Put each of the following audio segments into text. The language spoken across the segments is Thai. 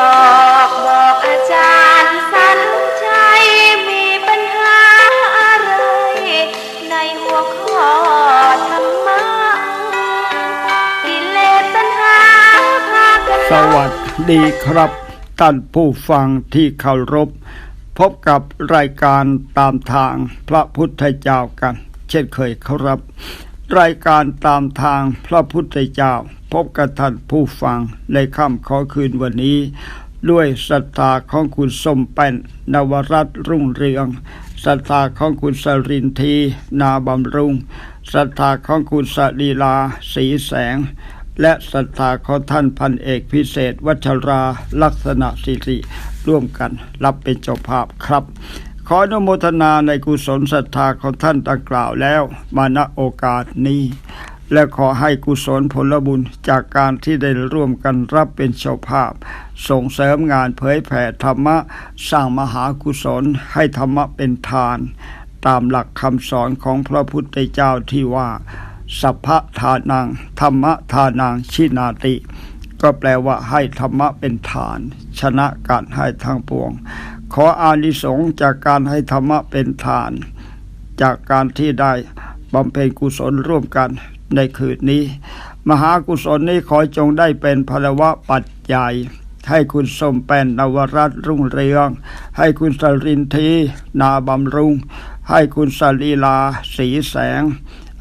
ออกบอกอาจารย์สันชัยมีปัญหาอะไร ในหัวข้อธรรมะกิเลสตัณหาพากันสวัสดีครับท่านผู้ฟังที่เคารพ พบกับรายการตามทางพระพุทธเจ้ากัน เช่นเคยครับ รายการตามทางพระพุทธเจ้า พบกับท่านผู้ฟังในค่ำขอคืนวันนี้ ด้วยศรัทธาของคุณสมแป้น นวรัตน์รุ่งเรืองศรัทธาของคุณสรินทีนาบำรุงศรัทธาของคุณสลีลาสีแสง และศรัทธาของท่านพันเอกพิเศษ วัชราลักษณะสิริร่วมกันรับเป็นเจ้าภาพครับ ขออนุโมทนาในกุศลศรัทธาของท่านดังกล่าวแล้ว มาณโอกาสนี้ และขอให้กุศลผลบุญจากการที่ได้ร่วมกันรับเป็นเจ้าภาพ ส่งเสริมงานเผยแผ่ธรรมะ สร้างมหากุศลให้ธรรมะเป็นทาน ตามหลักคำสอนของพระพุทธเจ้าที่ว่า สัพพทานัง ธรรมะทานังชินาติ ก็แปลว่าให้ธรรมะเป็นฐาน ชนะการให้ทางปวง ขออานิสงส์จากการให้ธรรมะเป็นฐาน จากการที่ได้บำเพ็ญกุศลร่วมกัน ในคืนนี้ มหากุศลนี้ขอจงได้เป็นพลวะปัจจัยให้คุณสมแปนนวรัตน์รุ่งเรือง ให้คุณสรินทีนาบำรุง ให้คุณสลีลา สีแสง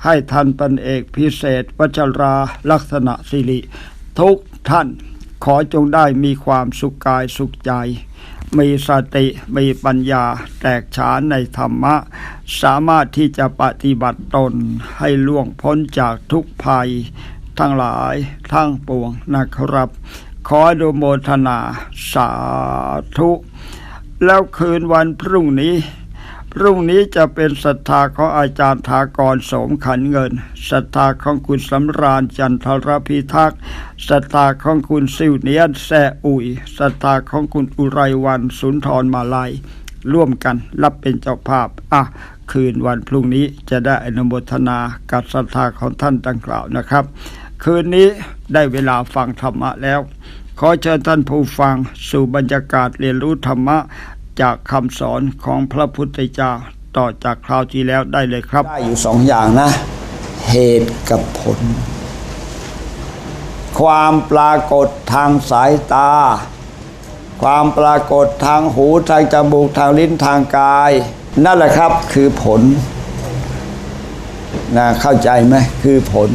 ให้ท่านปันเอกพิเศษวัชราลักษณะสิริ ทุกท่านขอจงได้มีความสุขกายสุขใจ มีสติมีปัญญาแตกฉานในธรรมะ สามารถที่จะปฏิบัติตนให้ล่วงพ้นจากทุกภัย ทั้งหลายทั้งปวงนะครับ ขออนุโมทนาสาธุ แล้วคืนวันพรุ่งนี้ พรุ่งนี้จะเป็นศรัทธาของอาจารย์ทากรสมขันเงินศรัทธาของคุณสำราญจันทรพิทักษ์ศรัทธาของคุณซิวเนียนแซอุยศรัทธาของคุณอุไรวันสุนทรมาลัย ร่วมกันรับเป็นเจ้าภาพอะคืนวันพรุ่งนี้จะได้อนุโมทนากับศรัทธาของท่านดังกล่าวนะครับ คืนนี้ได้เวลาฟังธรรมะแล้ว ขอเชิญท่านผู้ฟังสู่บรรยากาศเรียนรู้ธรรมะ จากคำสอนของพระพุทธเจ้าต่อจากคราวที่แล้วได้เลยครับ ได้อยู่สองอย่างนะ เหตุกับผล ความปรากฏทางสายตา ความปรากฏทางหูทางจมูกทางลิ้นทางกาย นั่นแหละครับคือผลนะเข้าใจไหมคือผล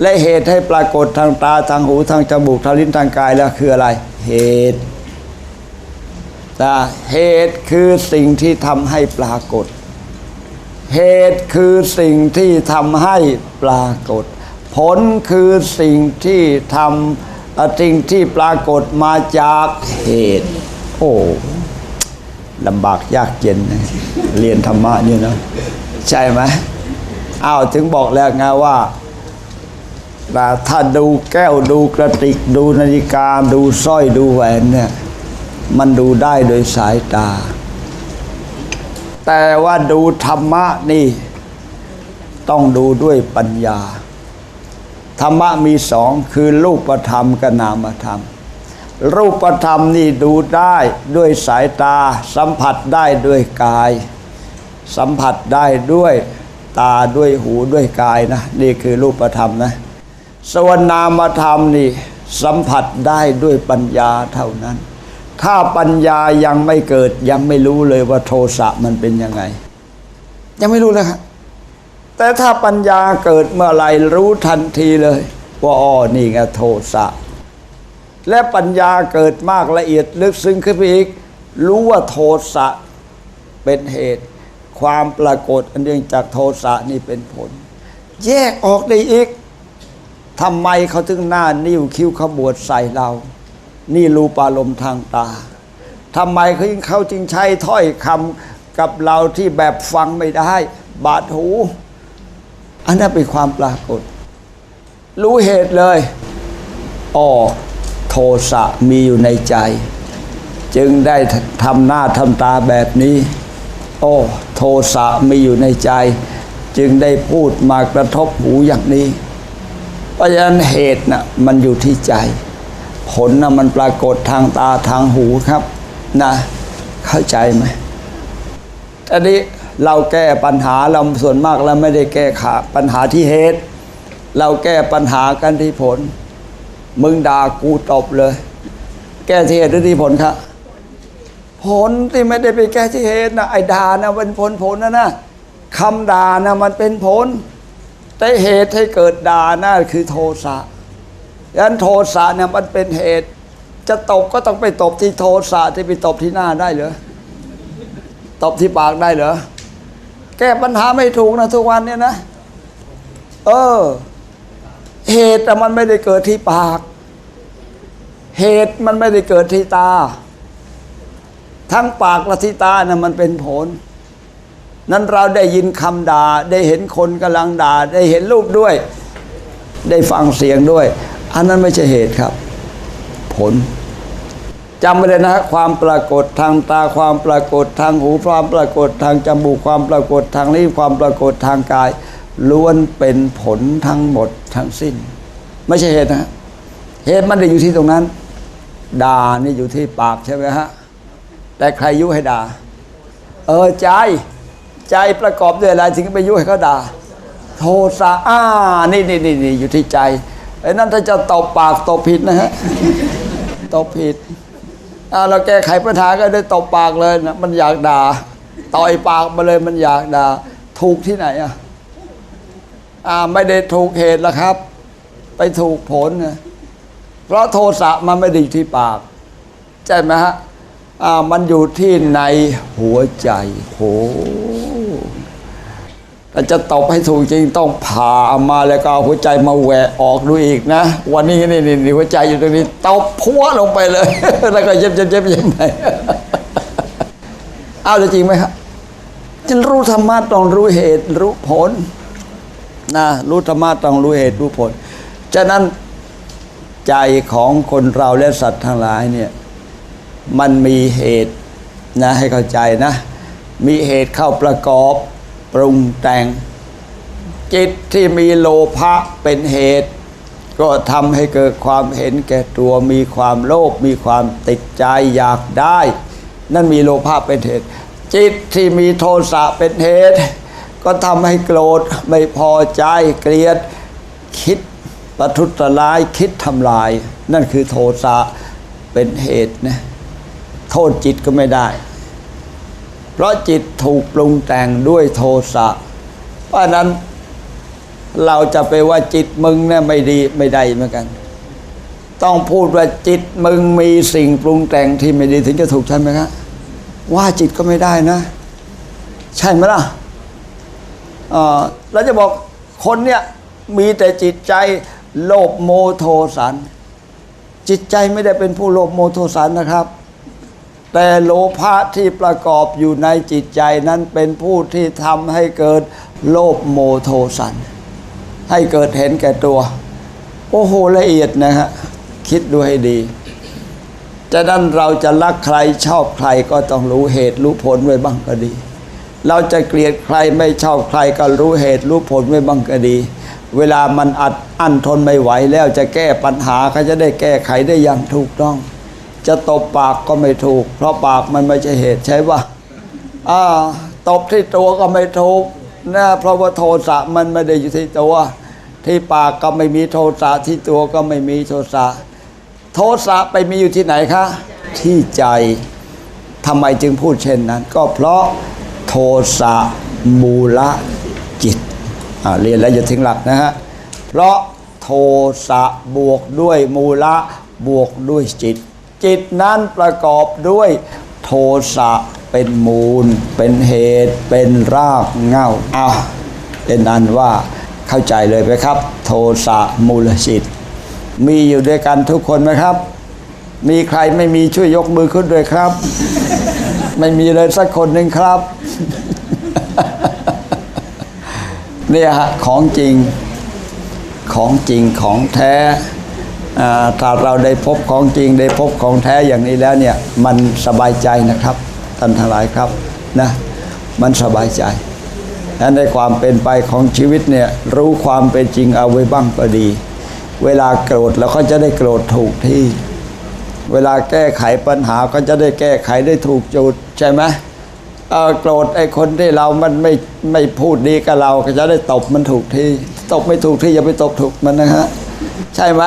และเหตุให้ปรากฏทางตาทางหูทางจมูกทางลิ้นทางกายแล้วคืออะไร เหตุ ต่เหตุคือสิ่งที่ทำให้ปรากฏ เหตุคือสิ่งที่ทำให้ปรากฏ ผลคือสิ่งที่ทำสิ่งที่ปรากฏมาจากเหตุ โอ้ลำบากยากเย็นนะเรียนธรรมะเนี่ยนะใช่ไหมอ้าวถึงบอกแล้วไงว่าแต่ถ้าดูแก้วดูกระติกดูนาฬิกาดูสร้อยดูแหวนเนี่ย มันดูได้โดยสายตา แต่ว่าดูธรรมะนี่ ต้องดูด้วยปัญญา ธรรมะมีสองคือรูปธรรมกับนามธรรม รูปธรรมนี่ดูได้ด้วยสายตา สัมผัสได้ด้วยกาย สัมผัสได้ด้วยตาด้วยหูด้วยกายนะ นี่คือรูปธรรมนะส่วนนามธรรมนี่สัมผัสได้ด้วยปัญญาเท่านั้น ถ้าปัญญายังไม่เกิดยังไม่รู้เลยว่าโทสะมันเป็นยังไง ยังไม่รู้เลยครับแต่ถ้าปัญญาเกิดเมื่อไหรรู้ทันทีเลย ว่าอ๋อนี่ไงโทสะและปัญญาเกิดมากละเอียดลึกซึ้งขึ้นไปอีก รู้ว่าโทสะเป็นเหตุ ความปรากฏอันเนื่องจากโทสะนี่เป็นผล แยกออกได้อีกทำไมเขาถึงหน้านิ้วคิ้วขบวดใส่เรา นี่รูปารมณ์ทางตาทำไมเขาจึงเขาจึงใช้ถ้อยคำกับเราที่แบบฟังไม่ได้ บาดหู อันนั้นเป็นความปรากฏ รู้เหตุเลยอ๋อโทสะมีอยู่ในใจ จึงได้ทำหน้าทำตาแบบนี้ โอ้โทสะมีอยู่ในใจ จึงได้พูดมากระทบหูอย่างนี้ เพราะฉะนั้นเหตุนะ่ะมันอยู่ที่ใจ ผลนะมันปรากฏทางตาทางหูครับนะเข้าใจไหมอันนี้เราแก้ปัญหาเราส่วนมากเราไม่ได้แก้ขาปัญหาที่เหตุ เราแก้ปัญหากันที่ผล มึงด่ากูตบเลย แก้ที่เหตุหรือที่ผลครับผลที่ไม่ได้ไปแก้ที่เหตุนะไอ้ด่านะเป็นผลผลนะนะคำด่านะมันเป็นผล แต่เหตุให้เกิดด่านะคือโทสะ ดังนั้นโทสะเนี่ยมันเป็นเหตุ จะตบก็ต้องไปตบที่โทสะที่ไปตบที่หน้าได้เหรอตบที่ปากได้เหรอแก้ปัญหาไม่ถูกนะทุกวันเนี่ยนะ เออ เหตุแต่มันไม่ได้เกิดที่ปาก เหตุมันไม่ได้เกิดที่ตา ทั้งปากและที่ตานะ่ะมันเป็นผล นั้นเราได้ยินคำด่า ได้เห็นคนกำลังด่า ได้เห็นรูปด้วย ได้ฟังเสียงด้วย อันนั้นไม่ใช่เหตุครับ ผลจำไว้เลยนะความปรากฏทางตาความปรากฏทางหูความปรากฏทางจมูกความปรากฏทางลิ้ความปรากฏทางกาย ล้วนเป็นผลทั้งหมดทั้งสิ้น ไม่ใช่เหตุนะเหตุมันได้อยู่ที่ตรงนั้น ด่านี่อยู่ที่ปากใช่ไหมฮะแต่ใครยุให้ด่า เออใจ ใจประกอบด้วยอะไรถึงไปยุให้เขาด่า โทสะอ้านี่นี่นี่อยู่ที่ใจ ไอ้นั่นถ้าจะตบปากตบผิดนะฮะตบผิดอ่าเราแก้ไขปัญหาก็ได้ตบปากเลยนะมันอยากด่าต่อยปากมาเลยมันอยากด่าถูกที่ไหนอะอ่าไม่ได้ถูกเหตุละครับ ไปถูกผลนะเพราะโทสะมันไม่ได้อยู่ที่ปากใช่ไหมฮะอ่ามันอยู่ที่ในหัวใจโห ถ้าจะตบให้ถูกจริงต้องผ่ามาแล้วก็เอาหัวใจมาแหวะออกดูอีกนะ วันนี้นี่นี่หัวใจอยู่ตรงนี้ตบพัวลงไปเลย แล้วก็เย็บเย็บเย็บเย็บไปเอาจะจริงไหมครับฉันรู้ธรรมะต้องรู้เหตุรู้ผลนะรู้ธรรมะต้องรู้เหตุรู้ผล ฉะนั้นใจของคนเราและสัตว์ทั้งหลายเนี่ยมันมีเหตุนะให้เข้าใจนะ มีเหตุเข้าประกอบ ปรุงแต่ง จิตที่มีโลภะเป็นเหตุ ก็ทำให้เกิดความเห็นแก่ตัวมีความโลภมีความติดใจอยากได้ นั่นมีโลภะเป็นเหตุ จิตที่มีโทสะเป็นเหตุ ก็ทำให้โกรธไม่พอใจเกลียดคิดประทุษร้ายคิดทำลาย นั่นคือโทสะเป็นเหตุนะโทษจิตก็ไม่ได้ เพราะจิตถูกปรุงแต่งด้วยโทสะ เพราะนั้นเราจะไปว่าจิตมึงเนี่ยไม่ดีไม่ได้เหมือนกัน ต้องพูดว่าจิตมึงมีสิ่งปรุงแต่งที่ไม่ดีถึงจะถูกใช่ไหมครับว่าจิตก็ไม่ได้นะ ใช่ไหมล่ะเอ่อแล้วจะบอกคนเนี่ยมีแต่จิตใจโลภโมโทสัน จิตใจไม่ได้เป็นผู้โลภโมโทสันนะครับ แต่โลภะที่ประกอบอยู่ในจิตใจนั้นเป็นผู้ที่ทำให้เกิดโลภโมโทสัน ให้เกิดเห็นแก่ตัว โอ้โหละเอียดนะฮะ คิดดูให้ดีจะนั้นเราจะรักใครชอบใครก็ต้องรู้เหตุรู้ผลไว้บ้างก็ดี เราจะเกลียดใครไม่ชอบใครก็รู้เหตุรู้ผลไว้บ้างก็ดี เวลามันอัดอั้นทนไม่ไหวแล้วจะแก้ปัญหาเขาจะได้แก้ไขได้อย่างถูกต้อง จะตบปากก็ไม่ถูก เพราะปากมันไม่ใช่เหตุใช่ปะอ่าตบที่ตัวก็ไม่ถูกนะเพราะว่าโทสะมันไม่ได้อยู่ที่ตัว ที่ปากก็ไม่มีโทสะที่ตัวก็ไม่มีโทสะโทสะไปมีอยู่ที่ไหนคะ ที่ใจทำไมจึงพูดเช่นนั้น ก็เพราะโทสะมูละจิตเรียนแล้วอย่าทิ้งหลักนะฮะเพราะโทสะบวกด้วยมูละบวกด้วยจิต จิตนั้นประกอบด้วยโทสะเป็นมูล เป็นเหตุเป็นรากเง้าเอาเป็นอันว่าเข้าใจเลยไหมครับ โทสะมูลจิตมีอยู่ด้วยกันทุกคนไหมครับ มีใครไม่มีช่วยยกมือขึ้นด้วยครับ ไม่มีเลยสักคนหนึ่งครับเนี่ยฮะของจริงของจริงของแท้ ถ้าเราได้พบของจริงได้พบของแท้อย่างนี้แล้วเนี่ยมันสบายใจนะครับท่านทั้งหลายครับนะมันสบายใจและในความเป็นไปของชีวิตเนี่ยรู้ความเป็นจริงเอาไว้บ้างก็ดี เวลาโกรธเราก็จะได้โกรธถูกที่ เวลาแก้ไขปัญหาก็จะได้แก้ไขได้ถูกจุดใช่ไหมโกรธไอ้คนที่เรามันไม่ไม่พูดดีกับเราก็จะได้ตบมันถูกที่ ตบไม่ถูกที่อย่าไปตบถูกมันนะฮะใช่ไหม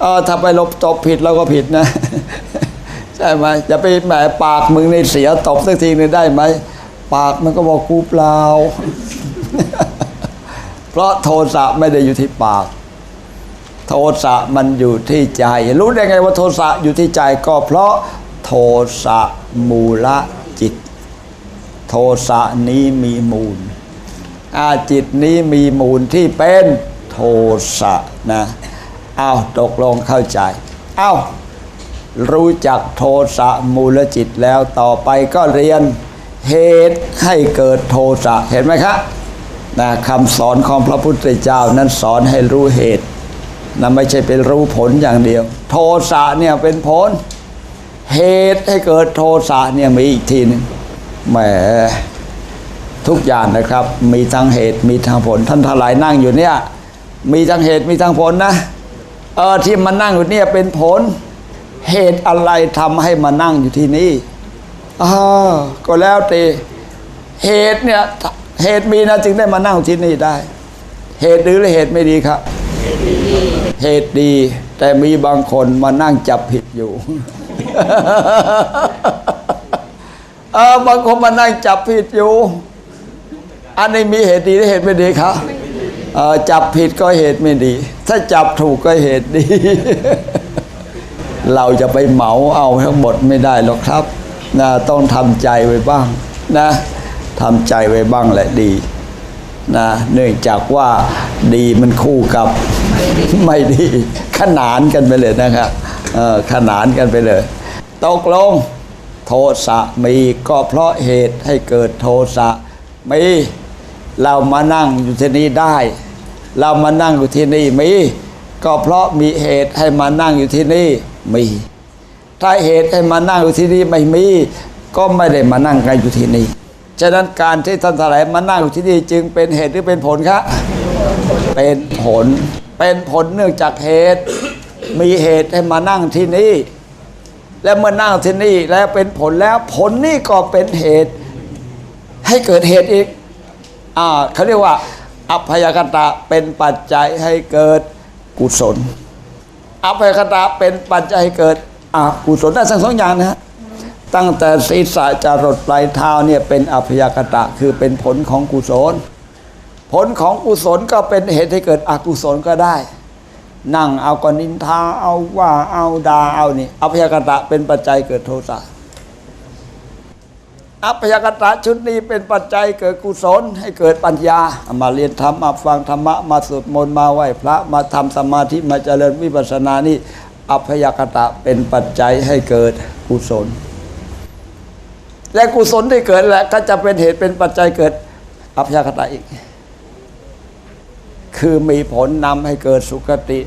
เออถ้าไปลบตบผิดเราก็ผิดนะ ใช่ไหมอย่าไปแหมปากมึงในเสียตบสักทีนึงได้ไหม ปากมันก็บอกกูเปล่า เพราะโทสะไม่ได้อยู่ที่ปาก โทสะมันอยู่ที่ใจ รู้ได้ไงว่าโทสะอยู่ที่ใจก็เพราะโทสะมูลจิต โทสะนี้มีมูลอาจิตนี้มีมูลที่เป็นโทสะนะ อาตกลงเข้าใจเอารู้จักโทสะมูลจิตแล้วต่อไปก็เรียนเหตุให้เกิดโทสะเห็นไหมครับนะคำสอนของพระพุทธเจ้านั้นสอนให้รู้เหตุนะไม่ใช่เป็นรู้ผลอย่างเดียว โทสะเนี่ยเป็นผล เหตุให้เกิดโทสะเนี่ยมีอีกทีหนึงแหมทุกอย่างนะครับ มีทั้งเหตุมีทั้งผล ท่านทลายนั่งอยู่เนี่ย มีทั้งเหตุมีทั้งผลนะ เออที่มานั่งอยู่เนี่ยเป็นผล เหตุอะไรทำให้มานั่งอยู่ที่นี่อ่าก็แล้วแต่เหตุเนี่ยเหตุมีนะจึงได้มานั่งที่นี่ได้ เหตุหรือเหตุไม่ดีครับ เหตุดี แต่มีบางคนมานั่งจับผิดอยู่เออบางคนมานั่งจับผิดอยู่ อันนี้มีเหตุดีหรือเหตุไม่ดีครับ จับผิดก็เหตุไม่ดี ถ้าจับถูกก็เหตุดี เราจะไปเหมาเอาทั้งหมดไม่ได้หรอกครับนะต้องทำใจไว้บ้างนะทำใจไว้บ้างแหละดีนะเนื่องจากว่าดีมันคู่กับไม่ดี ขนานกันไปเลยนะครับขนานกันไปเลย ตกลง โทสะมีก็เพราะเหตุให้เกิดโทสะมีเรามานั่งอยู่ที่นี่ได้ เรามานั่งอยู่ที่นี่มี ก็เพราะมีเหตุให้มานั่งอยู่ที่นี่มี ถ้าเหตุให้มานั่งอยู่ที่นี่ไม่มี ก็ไม่ได้มานั่งกันอยู่ที่นี่ฉะนั้นการที่ท่านทั้งหลายมานั่งอยู่ที่นี่จึงเป็นเหตุหรือเป็นผลครับเป็นผล เป็นผลเนื่องจากเหตุ มีเหตุให้มานั่งที่นี่ แล้วเมื่อนั่งที่นี่แล้วเป็นผลแล้วผลนี่ก็เป็นเหตุให้เกิดเหตุอีก อ่าเขาเรียกว่า อภัยากตะเป็นปัจจัยให้เกิดกุศลอภัยากตะเป็นปัจจัยให้เกิดอกุศลได้ทั้งสองอย่างนะฮะตั้งแต่ศีรษะจรดปลายเท้าเนี่ยเป็นอัยากตะคือเป็นผลของกุศล ผลของกุศลก็เป็นเหตุให้เกิดอกุศลก็ได้ นั่งเอากนินทาเอาว่าเอาดาเอานี่อัยากตะเป็นปัจจัยเกิดโทสะ อัพยากตะชุดนี้เป็นปัจจัยเกิดกุศลให้เกิดปัญญาอามาเรียนธรรมมาฟังธรรมะมาสวดมนต์มาไหว้พระมาทำสมาธิมาเจริญวิปัสสนานี่อัพยากตะเป็นปัจจัยให้เกิดกุศล และกุศลที่เกิดแหละก็จะเป็นเหตุเป็นปัจจัยเกิดอัพยากตะอีก คือมีผลนำให้เกิดสุคติ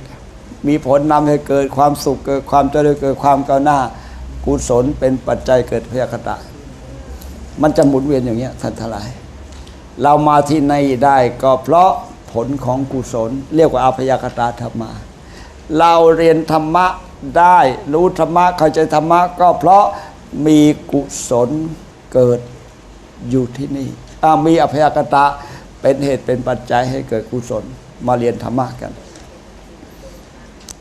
มีผลนำให้เกิดความสุขเกิดความเจริญเกิดความก้าวหน้า กุศลเป็นปัจจัยเกิดพยาคตะ มันจะหมุนเวียนอย่างเงี้ยท่านทลาย เรามาที่ในได้ก็เพราะผลของกุศล เรียกว่าอภยคตาธรรมา เราเรียนธรรมะได้รู้ธรรมะเข้าใจธรรมะก็เพราะมีกุศลเกิดอยู่ที่นี่มีอภยกตะเป็นเหตุเป็นปัจจัยให้เกิดกุศลมาเรียนธรรมะกัน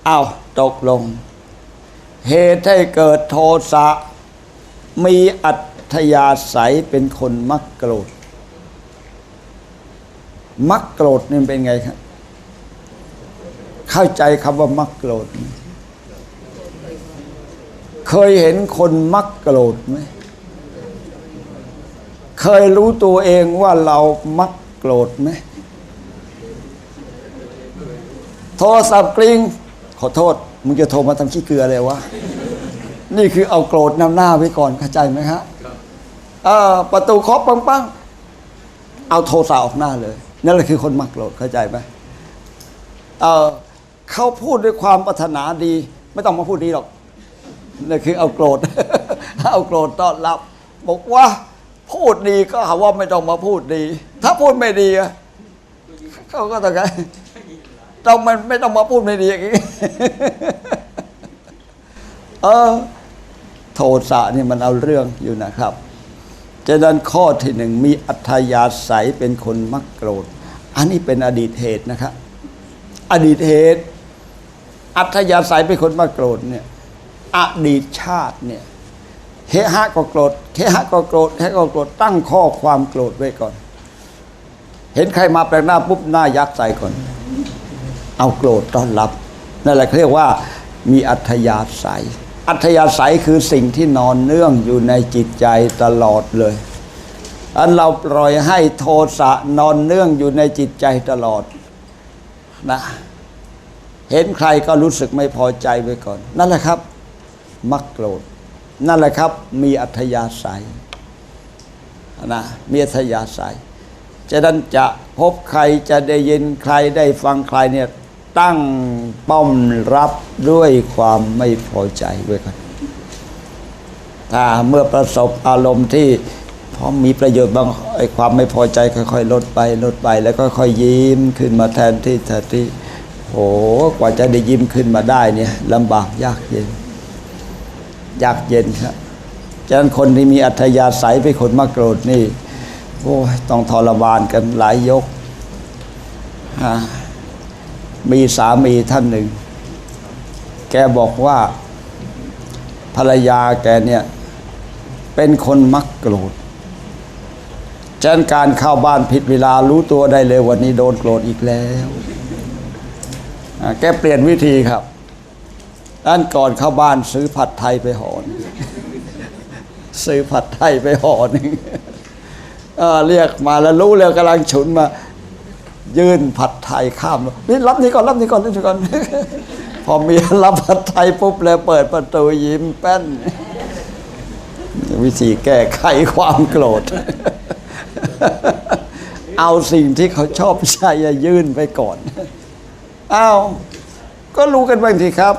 เอาตกลง เหตุให้เกิดโทสะมีอัต ธยาศัยเป็นคนมักโกรธ มักโกรธนี่เป็นไงครับ เข้าใจคำว่ามักโกรธไหมเคยเห็นคนมักโกรธไหมเคยรู้ตัวเองว่าเรามักโกรธไหมโทรศัพท์กริ้งขอโทษ มึงจะโทรมาทำขี้เกลือเลยวะ นี่คือเอาโกรธนำหน้าไว้ก่อนเข้าใจไหมครับ ประตูเคาะปังปังเอาโทรศัพท์ออกหน้าเลย นั่นแหละคือคนมักโกรธเข้าใจไหมเเขาพูดด้วยความปรารถนาดี ไม่ต้องมาพูดดีหรอกนั่นคือเอาโกรธ เอาโกรธต้อนรับ บอกว่าพูดดีก็หาว่าไม่ต้องมาพูดดี ถ้าพูดไม่ดีเขาก็ต้องไงต้องมันไม่ต้องมาพูดไม่ดีอย่างนี้เออโทสะนี่มันเอาเรื่องอยู่นะครับ ฉะนั้นข้อที่หนึ่งมีอัธยาศัยเป็นคนมักโกรธ อันนี้เป็นอดีตเหตุนะครับ อดีตเหตุ อัธยาศัยเป็นคนมักโกรธเนี่ยอดีตชาติเนี่ยเฮฮะก็โกรธเฮฮะก็โกรธเฮฮะก็โกรธตั้งข้อความโกรธไว้ก่อน เห็นใครมาแปลกหน้าปุ๊บหน้ายักษ์ใส่ก่อน เอาโกรธต้อนรับนั่นแหละเรียกว่ามีอัธยาศัย อัธยาศัยคือสิ่งที่นอนเนื่องอยู่ในจิตใจตลอดเลยอันเราปล่อยให้โทสะนอนเนื่องอยู่ในจิตใจตลอดนะ เห็นใครก็รู้สึกไม่พอใจไว้ก่อน นั่นแหละครับ มักโกรธ นั่นแหละครับ มีอัธยาศัยนะมีอัธยาศัยจะนั้นจะพบใครจะได้ยินใครได้ฟังใครเนี่ย ตั้งป้อมรับด้วยความไม่พอใจด้วยกันถ้าเมื่อประสบอารมณ์ที่พอมีประโยชน์บางไอ้ความไม่พอใจค่อย ๆ ลดไปลดไป แล้วก็ค่อยยิ้มขึ้นมาแทนที่แทนที่โหกว่าจะได้ยิ้มขึ้นมาได้เนี่ยลำบากยากเย็น ยากเย็นครับฉะนั้นคนที่มีอัธยาศัยเป็นคนมักโกรธนี่โอ้ยต้องทรมานกันหลายยกฮะ มีสามีท่านหนึ่ง แกบอกว่า ภรรยาแกเนี่ย เป็นคนมักโกรธฉะนั้นการเข้าบ้านผิดเวลารู้ตัวได้เลยวันนี้โดนโกรธอีกแล้วแกเปลี่ยนวิธีครับด้านก่อนเข้าบ้านซื้อผัดไทยไปห่อน ซื้อผัดไทยไปห่อนึ่งเออเรียกมาแล้วรู้เลยกำลังฉุนมา ยื่นผัดไทยข้ามนี่รับนี่ก่อนรับนี่ก่อนรับนี่ก่อน พอเมียรับผัดไทยปุ๊บเลยเปิดประตูยิ้มแป้น วิธีแก้ไขความโกรธ เอาสิ่งที่เขาชอบใช้ยื่นไปก่อนอ้าวก็รู้กันบ้างทีครับ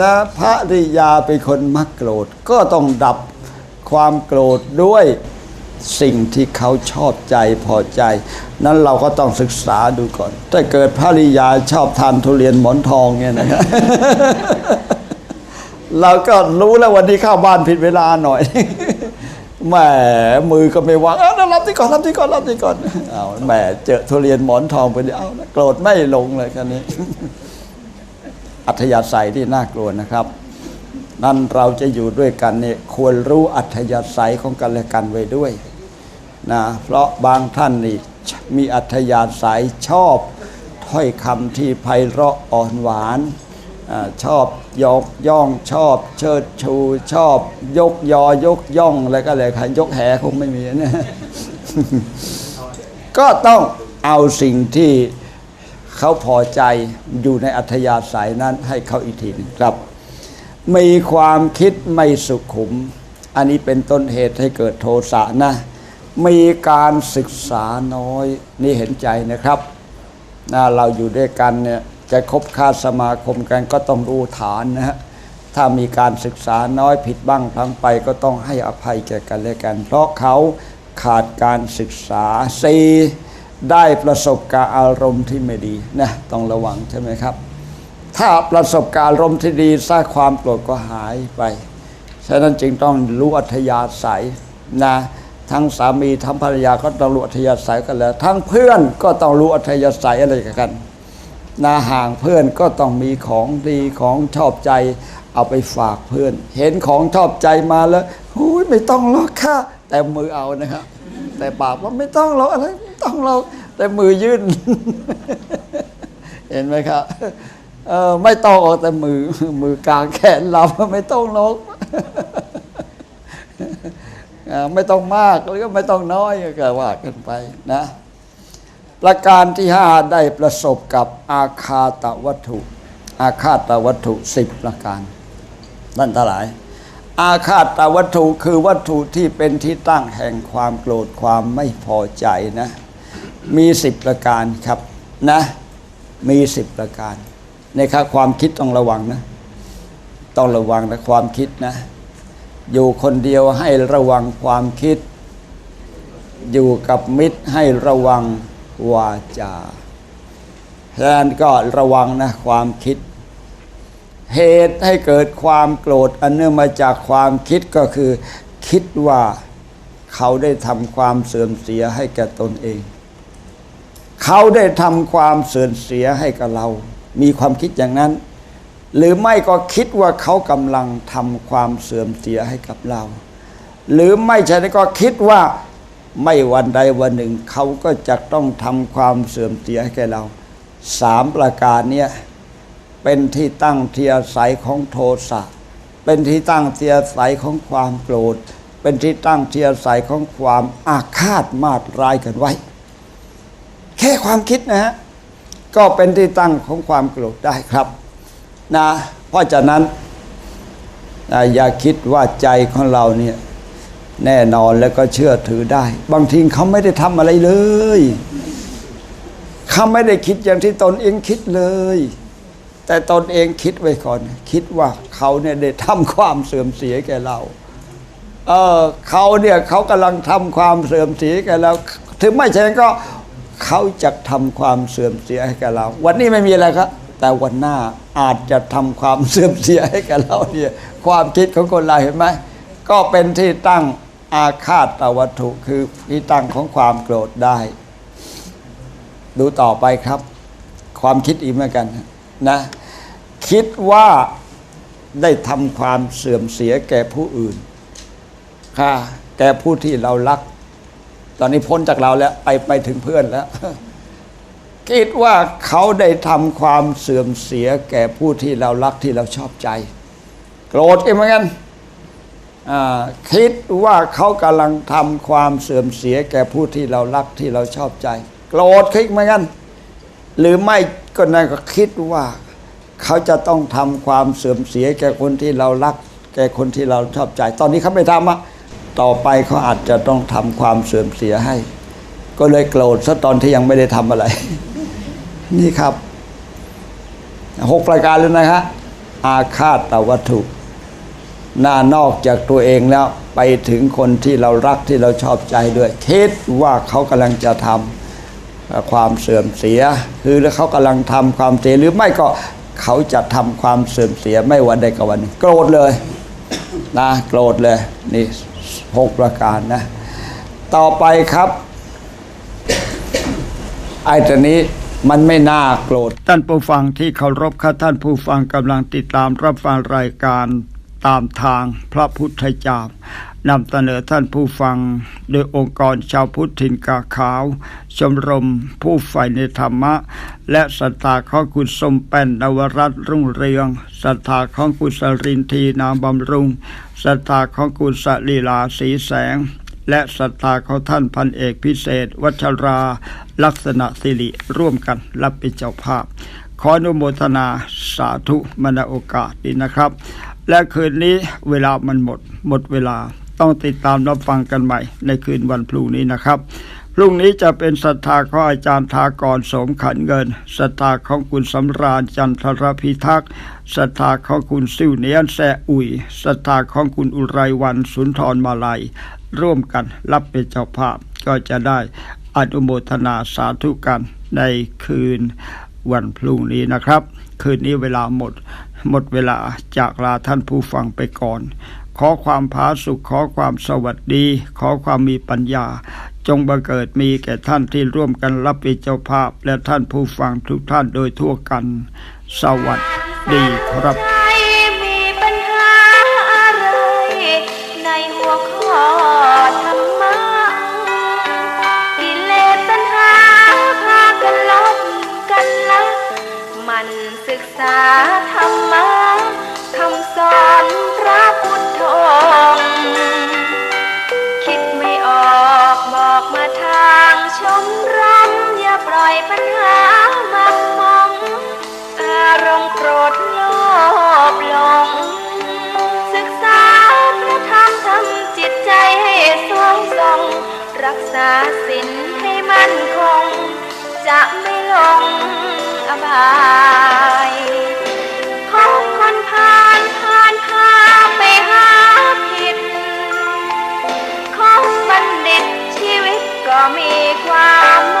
นะพระริยาเป็นคนมักโกรธ ก็ต้องดับความโกรธด้วย สิ่งที่เขาชอบใจพอใจ นั้นเราก็ต้องศึกษาดูก่อน ถ้าเกิดพระริยาชอบทานทุเรียนหมอนทองเนี่ยนะครับเราก็รู้แล้ววันนี้เข้าบ้านผิดเวลาหน่อยแหมมือก็ไม่วางเอารับที่ก่อนรับที่ก่อนรับที่ก่อนเอาแหมเจอทุเรียนหมอนทองไปเดียวเอาโกรธไม่ลงเลยคันนี้ อัธยาศัยที่น่ากลัวนะครับ นั่นเราจะอยู่ด้วยกันเนี่ยควรรู้อัธยาศัยของกันและกันไว้ด้วยนะเพราะบางท่านนี่มีอัธยาศัยชอบถ้อยคำที่ไพเราะอ่อนหวานอชอบยกย่องชอบ เชิดชูชอบ ยกยอยกย่องอะไรก็เลยค่ะยกแหคงไม่มีนะก็ต้องเอาสิ่งที่เขาพอใจอยู่ในอัธยาศัยนั้นให้เขาอีกทีนึงครับ มีความคิดไม่สุขุม อันนี้เป็นต้นเหตุให้เกิดโทสะนะ มีการศึกษาน้อยนี่เห็นใจนะครับนะเราอยู่ด้วยกันเนี่ยจะคบค้าสมาคมกันก็ต้องรู้ฐานนะฮะถ้ามีการศึกษาน้อยผิดบ้างพลังไปก็ต้องให้อภัยแก่กันและกัน เพราะเขาขาดการศึกษาสี่ได้ประสบการอารมณ์ที่ไม่ดีนะต้องระวังใช่ไหมครับ ถ้าประสบการณ์อารมที่ดีซะความโกรธก็หายไป ฉะนั้นจึงต้องรู้อัธยาศัยนะทั้งสามีทั้งภรรยาก็ต้องรู้อัธยาศัยกันแล้ว ทั้งเพื่อนก็ต้องรู้อัธยาศัยอะไรกันนาห่างเพื่อนก็ต้องมีของดีของชอบใจ เอาไปฝากเพื่อน เห็นของชอบใจมาแล้วหุยไม่ต้องหรอกค่ะ แต่มือเอานะครับแต่ปากว่าไม่ต้องหรอกอะไรไม่ต้องหรอแต่มือยื่น เห็นไหมครับ เออไม่ต้องออกแต่มือ มือกลางแขนเราไม่ต้องลกไม่ต้องมากแล้วก็ไม่ต้องน้อยก็ว่ากันไปนะประการที่ห้าได้ประสบกับอาคาตวัตถุ อาคาตวัตถุสิบประการนั่นทั้งหลาย อาคาตวัตถุคือวัตถุที่เป็นที่ตั้งแห่งความโกรธความไม่พอใจนะ มีสิบประการครับนะ มีสิบประการ ในครับความคิดต้องระวังนะ ต้องระวังนะความคิดนะ อยู่คนเดียวให้ระวังความคิด อยู่กับมิตรให้ระวังวาจาฉะนั้นก็ระวังนะความคิด เหตุให้เกิดความโกรธ อันเนื่องมาจากความคิดก็คือ คิดว่าเขาได้ทำความเสื่อมเสียให้แก่ตนเอง เขาได้ทำความเสื่อมเสียให้กับเรา มีความคิดอย่างนั้น หรือไม่ก็คิดว่าเขากำลังทำความเสื่อมเสียให้กับเรา หรือไม่ใช่นั้นก็คิดว่าไม่วันใดวันหนึ่ง เขาก็จะต้องทำความเสื่อมเสียให้แก่เราสามประการเนี้ยเป็นที่ตั้งเทียอาศัยของโทสะเป็นที่ตั้งเทียอาศัยของความโกรธ เป็นที่ตั้งเทียอาศัยของความอาฆาตมาตร้ายกันไว้ แค่ความคิดนะฮะ ก็เป็นที่ตั้งของความโกรธได้ครับนะเพราะฉะนั้นนะอย่าคิดว่าใจของเราเนี่ยแน่นอนแล้วก็เชื่อถือได้ บางทีเขาไม่ได้ทำอะไรเลยเขาไม่ได้คิดอย่างที่ตนเองคิดเลย แต่ตนเองคิดไว้ก่อน คิดว่าเขาเนี่ยได้ทำความเสื่อมเสียแก่เราเออเขาเนี่ยเขากำลังทำความเสื่อมเสียแก่เราถึงไม่ใช่นก็ เขาจะทำความเสื่อมเสียให้แก่เรา วันนี้ไม่มีอะไรครับ แต่วันหน้าอาจจะทำความเสื่อมเสียให้แก่เราเนี่ยความคิดของคนเราเห็นไหมก็เป็นที่ตั้งอาฆาตตวัตถุคือที่ตั้งของความโกรธได้ ดูต่อไปครับ ความคิดอีกเหมือนกันนะ คิดว่าได้ทำความเสื่อมเสียแก่ผู้อื่นค่ะแก่ผู้ที่เรารัก ตอนนี้พ้นจากเราแล้วไปไปถึงเพื่อนแล้ว คิดว่าเขาได้ทำความเสื่อมเสียแก่ผู้ที่เรารักที่เราชอบใจ โกรธกันเหมือนกันคิดว่าเขากำลังทำความเสื่อมเสียแก่ผู้ที่เรารักที่เราชอบใจ โกรธคิดเหมือนกันหรือไม่ก็นั่นก็คิดว่า เขาจะต้องทำความเสื่อมเสียแก่คนที่เรารัก แก่คนที่เราชอบใจ ตอนนี้เขาไม่ทำอะ ต่อไปเขาอาจจะต้องทำความเสื่อมเสียให้ ก็เลยโกรธซะตอนที่ยังไม่ได้ทำอะไร นี่ครับหกประการเลยนะฮะอาฆาตตวัตถุหน้านอกจากตัวเองแล้วไปถึงคนที่เรารักที่เราชอบใจด้วย คิดว่าเขากำลังจะทำความเสื่อมเสีย คือแล้วเขากำลังทำความเสียหรือไม่ก็เขาจะทำความเสื่อมเสียไม่วันใดก็วันหนึ่งโกรธเลยนะโกรธเลยนี่ หกประการนะ ต่อไปครับไอ้ตัวนี้มันไม่น่าโกรธ ท่านผู้ฟังที่เคารพค่ะท่านผู้ฟังกำลังติดตามรับฟังรายการตามทางพระพุทธเจ้านำเสนอท่านผู้ฟัง โดยองค์กรชาวพุทธถิ่นกาขาว ชมรมผู้ใฝ่ในธรรมะ และศรัทธาของคุณสมแป้นนวรัตน์รุ่งเรืองศรัทธาของคุณสรินทีนามบำรุงศรัทธาของคุณสลีลาสีแสง และศรัทธาของท่านพันเอกพิเศษ วัชรา ลักษณะสิริร่วมกันรับเป็นเจ้าภาพ ขออนุโมทนาสาธุมณโอกาสนี้นะครับและคืนนี้เวลามันหมด หมดเวลา ต้องติดตามรับฟังกันใหม่ ในคืนวันพรุ่งนี้นะครับพรุ่งนี้จะเป็นศรัทธาของอาจารย์ทากรสมขันเงินศรัทธาของคุณสำราญจันทรพิทักษ์ศรัทธาของคุณซิวเนียนแซอุยศรัทธาของคุณอุไรวันสุนทรมาลัย ร่วมกันรับเป็นเจ้าภาพก็จะได้อนุโมทนาสาธุกันในคืนวันพรุ่งนี้นะครับ คืนนี้เวลาหมด หมดเวลาจากลาท่านผู้ฟังไปก่อน ขอความผาสุขขอความสวัสดี ขอความมีปัญญา จงบังเกิดมีแก่ท่านที่ร่วมกันรับเป็นเจ้าภาพ และท่านผู้ฟังทุกท่านโดยทั่วกัน สวัสดีครับศึกษาธรรมะคำสอน บายพบคนผ่านผ่านพาไปหาผิด ของบัณฑิตชีวิตก็มีความ